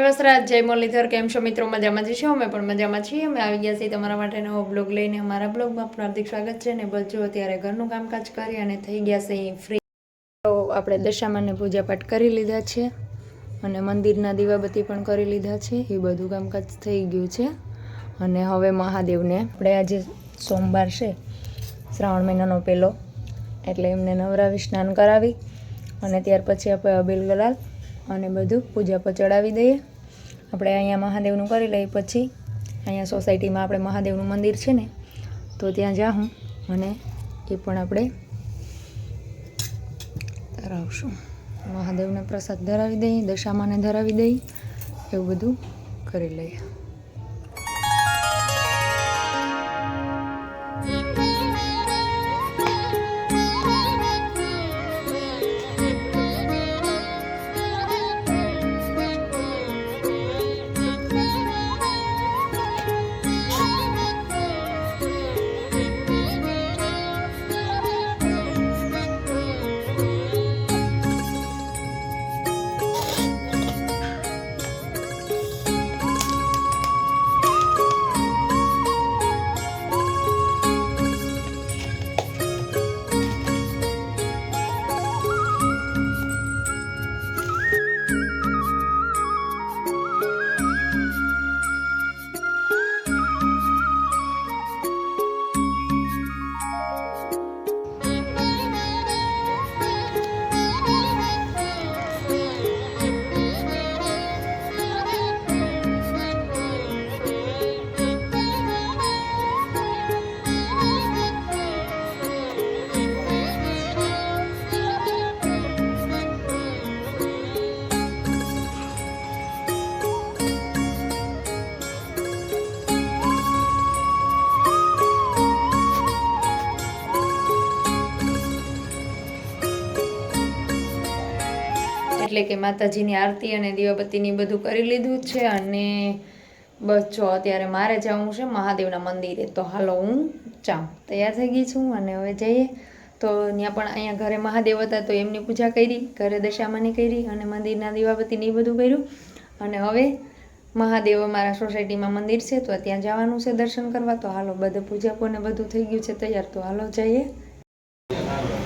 વસરાજ જય મુરલીધર, કેમ છો મિત્રો? મજામાં જ છો? અમે પણ મજામાં છીએ. અમે આવી ગયા છીએ તમારા માટે નવો બ્લોગ લઈને. અમારા બ્લોગમાં આપનું હાર્દિક સ્વાગત છે ને જો અત્યારે ઘરનું કામકાજ કરી અને થઈ ગયા છે ફ્રી તો આપણે દશામાને પૂજાપાઠ કરી લીધા છે અને મંદિરના દીવાબત્તી પણ કરી લીધા છે. એ બધું કામકાજ થઈ ગયું છે. અને હવે મહાદેવને, આપણે આજે સોમવાર છે, શ્રાવણ મહિનાનો પહેલો, એટલે એમને નવરાવી સ્નાન કરાવી અને ત્યાર પછી આપણે અબિલ ગલાલ અને બધું પૂજા પર ચડાવી દઈએ. આપણે અહીંયા મહાદેવનું કરી લઈએ પછી. અહીંયા સોસાયટીમાં આપણે મહાદેવનું મંદિર છે ને, તો ત્યાં જાઉં અને એ પણ આપણે ધરાવશું. મહાદેવને પ્રસાદ ધરાવી દઈએ, દશામાને ધરાવી દઈએ, એવું બધું કરી લઈએ. એટલે કે માતાજીની આરતી અને દીવાબત્તીની બધું કરી લીધું છે અને બસ જો અત્યારે મારે જવું છે મહાદેવના મંદિરે, તો હાલો હું જાઉં. તૈયાર થઈ ગઈ છું અને હવે જઈએ. તો ત્યાં પણ અહીંયા ઘરે મહાદેવ હતા, તો એમની પૂજા કરી, ઘરે દશામાની કરી અને મંદિરના દીવાબત્તીને એ બધું કર્યું. અને હવે મહાદેવ અમારા સોસાયટીમાં મંદિર છે, તો ત્યાં જવાનું છે દર્શન કરવા. તો હાલો બધે પૂજા પણ બધું થઈ ગયું છે તૈયાર, તો હાલો જઈએ.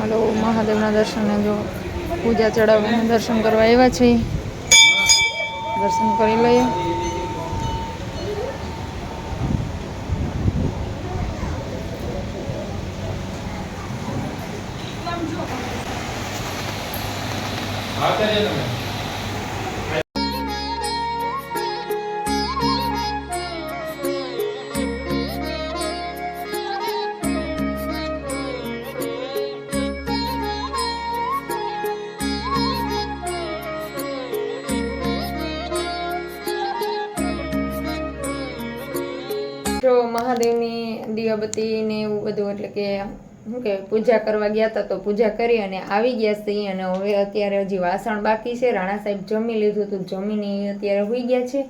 હાલો, મહાદેવના દર્શને જો પૂજા ચડાવવાના દર્શન કરવા આવ્યા છીએ. દર્શન કરી લઈએ. હા મહાદેવની દીવાબત્તી ને એવું બધું, એટલે કે શું કે, પૂજા કરવા ગયા હતા તો પૂજા કરી અને આવી ગયા છીએ અને હવે અત્યારે હજી વાસણ બાકી છે. રાણા સાહેબ જમી લીધું હતું, જમીને અત્યારે હોઈ ગયા છે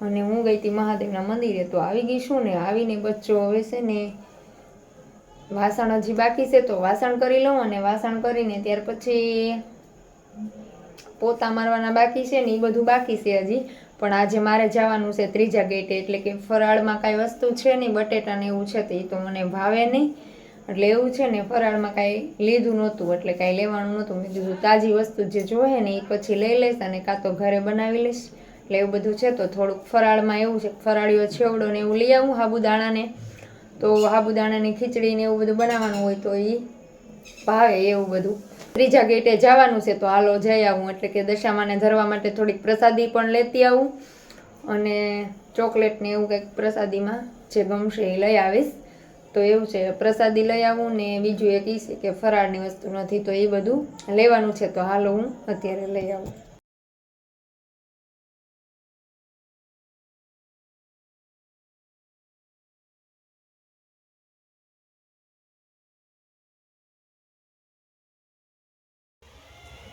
અને હું ગઈ હતી મહાદેવના મંદિરે. તો આવી ગઈ છું ને, આવીને બચ્ચો હવે છે ને વાસણ હજી બાકી છે તો વાસણ કરી લઉં અને વાસણ કરીને ત્યાર પછી પોતા મારવાના બાકી છે ને એ બધું બાકી છે હજી. પણ આજે મારે જવાનું છે ત્રીજા ગેટે, એટલે કે ફરાળમાં કાંઈ વસ્તુ છે નહીં, બટેટા ને એવું છે તો તો મને ભાવે નહીં. એટલે એવું છે ને, ફરાળમાં કાંઈ લીધું નહોતું, એટલે કાંઈ લેવાનું નહોતું. મેં કીધું તાજી વસ્તુ જે જોહે ને એ પછી લઈ લઈશ અને કાં તો ઘરે બનાવી લઈશ. એટલે એવું બધું છે તો થોડુંક ફરાળમાં એવું છે, ફરાળીઓ છેવડો ને એવું લઈ આવું સાબુદાણાને તો સાબુદાણાની ખીચડી ને એવું બધું બનાવવાનું હોય તો એ ભાવે એવું બધું. ત્રીજા ગેટે જવાનું છે, તો હાલો જઈ આવું. એટલે કે દશામાને ધરવા માટે થોડીક પ્રસાદી પણ લેતી આવું. અને ચોકલેટ ને એવું કંઈક પ્રસાદીમાં જે ગમશે એ લઈ આવીશ. તો એવું છે, પ્રસાદી લઈ આવું ને બીજું એક એ છે કે ફરાળની વસ્તુ નથી, તો એ બધું લેવાનું છે, તો હાલો હું અત્યારે લઈ આવું.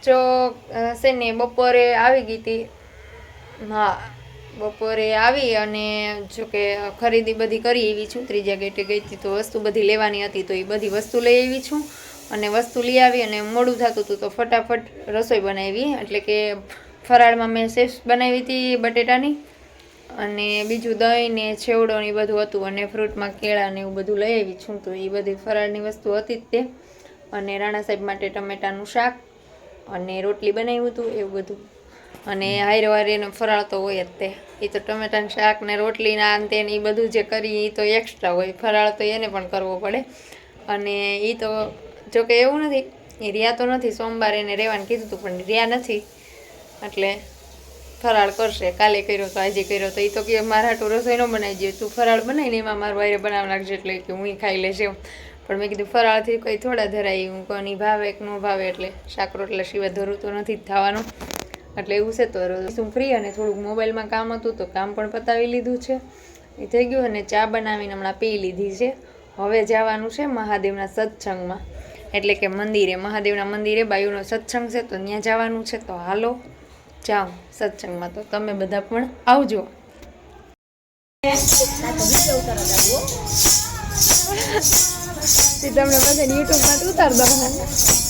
જો છે ને, બપોરે આવી ગઈ હતી. હા, બપોરે આવી અને જો કે ખરીદી બધી કરી એવી છું. ત્રીજા ગેટે ગઈ હતી તો વસ્તુ બધી લેવાની હતી તો એ બધી વસ્તુ લઈ આવી છું. અને વસ્તુ લઈ આવી અને મોડું થતું હતું તો ફટાફટ રસોઈ બનાવી. એટલે કે ફરાળમાં મેં સેફ બનાવી હતી બટેટાની અને બીજું દહીં ને છેવડો ને બધું હતું અને ફ્રૂટમાં કેળા ને એવું બધું લઈ આવી છું. તો એ બધી ફરાળની વસ્તુ હતી જ તે. અને રાણા સાહેબ માટે ટમેટાનું શાક અને રોટલી બનાવ્યું હતું એવું બધું. અને હારે એનો ફરાળ તો હોય જ તે. એ તો ટમેટાનું શાક ને રોટલીના અંતે એ બધું જે કરી એ તો એક્સ્ટ્રા હોય. ફરાળ તો એને પણ કરવો પડે. અને એ તો જોકે એવું નથી. એ રહ્યા તો નથી. સોમવારે એને રહેવાનું કીધું હતું પણ રહ્યા નથી. એટલે ફરાળ કરશે. કાલે કર્યો તો, આજે કર્યો તો. એ તો કે મારા હાટું રસોઈ ન બનાવી દે. તું ફરાળ બનાવીને એમાં મારું વાયરે બનાવવા લાગશે એટલે કે હું ખાઈ લેશે એમ. પણ મેં કીધું ફરાળથી કંઈ થોડા ધરાય હું કોની ભાવે કે ન ભાવે એટલે શાક રોટલા સિવાય ધરું તો નથી જ થવાનું. એટલે એવું છે તો શું ફ્રી અને થોડુંક મોબાઈલમાં કામ હતું તો કામ પણ પતાવી લીધું છે. એ થઈ ગયું અને ચા બનાવીને હમણાં પી લીધી છે. હવે જવાનું છે મહાદેવના સત્સંગમાં. એટલે કે મંદિરે, મહાદેવના મંદિરે બાયુનો સત્સંગ છે તો ત્યાં જવાનું છે. તો હાલો, જાઓ સત્સંગમાં તો તમે બધા પણ આવજો. તમને બધા યુટ્યુબમાં ઉતાર દો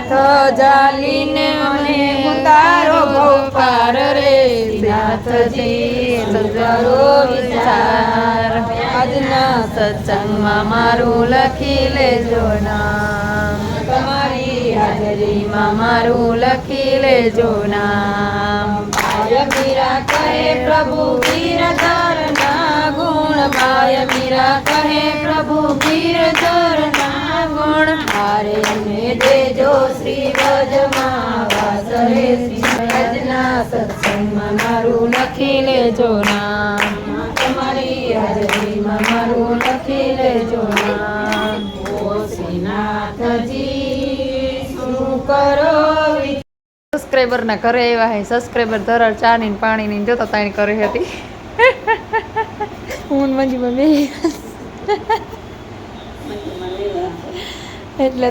હાથ જાલીને મને ઉતારો ગોપાર રે નાથજી સજરો વિચાર આજના સત્સંગમાં મારું લખી લેજો નામ તમારી હાજરીમાં મારું લખી લેજો નામ પાય મીરા કહે પ્રભુ ગીરધર ના ગુણ પાય મીરા કહે પ્રભુ ના ગુણ હારે અમે દેજો શ્રી વ્રજમાં વાસ રે શ્રી વ્રજના સત્સંગમાં મારું લખી લેજો નામ. તમારી હાજરીમાં મારું લખી લેજો નામ. ઓ શ્રીનાથજી શું કરો સબસ્ક્રાઈબર ના ઘરે આવ્યા હે. સબસ્ક્રાઈબર ધરાર ચા ની પાણી ની જોતા તાણી કરી હતી. હું મંજુમાં બે એટલે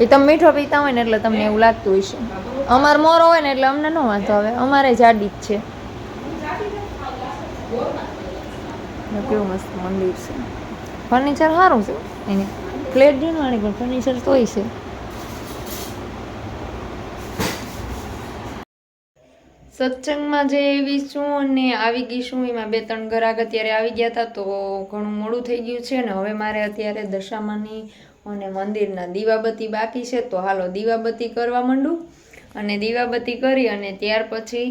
એ તમે મીઠો પીતા હોય ને એટલે તમને એવું લાગતું હોય છે અમાર મોરો હોય ને એટલે અમને ન વાંધો આવે. અમારે જાડી જ છે. કેવું મસ્ત મંદિર છે. ફર્નિચર સારું છે. એને ફ્લેટ જીણવાણી પણ ફર્નિચર તોય છે. સત્સંગમાં જે એવી છું અને આવી ગઈ છું, એમાં બે ત્રણ ઘરાક અત્યારે આવી ગયા હતા તો ઘણું મોડું થઈ ગયું છે ને હવે મારે અત્યારે દશામાની અને મંદિરના દીવાબત્તી બાકી છે, તો હાલો દીવાબત્તી કરવા માંડું અને દીવાબત્તી કરી અને ત્યાર પછી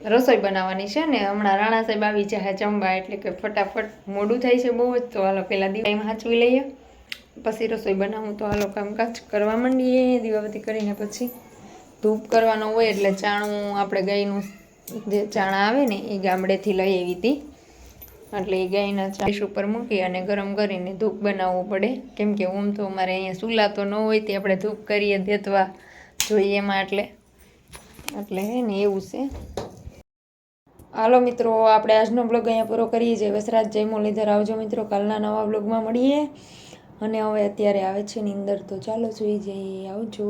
રસોઈ બનાવવાની છે ને. હમણાં રાણા સાહેબ આવી જાય જમવા, એટલે કે ફટાફટ મોડું થાય છે બહુ જ, તો હાલો પહેલાં દીવા હાંચવી લઈએ. પછી રસોઈ બનાવું, તો હાલો કામકાજ કરવા માંડીએ, દીવાબત્તી કરીને પછી. ધૂપ કરવાનો હોય એટલે ચાણું આપણે ગાયનું જે ચાણા આવે ને, એ ગામડેથી લઈ આવી હતી. એટલે એ ગાયના ચાઈસ ઉપર મૂકી અને ગરમ કરીને ધૂપ બનાવવું પડે. કેમ કે ઓમ તો અમારે અહીંયા ચૂલા તો ન હોય, તે આપણે ધૂપ કરીએ દેતવા જોઈએ એમાં એટલે. એટલે હે ને એવું છે. હાલો મિત્રો, આપણે આજનો બ્લોગ અહીંયા પૂરો કરીએ છીએ. વસરાજ જય મુરલીધર. આવજો મિત્રો, કાલના નવા બ્લોગમાં મળીએ. અને હવે અત્યારે આવે છે નીંદર, તો ચાલો સુઈ જઈએ. આવજો.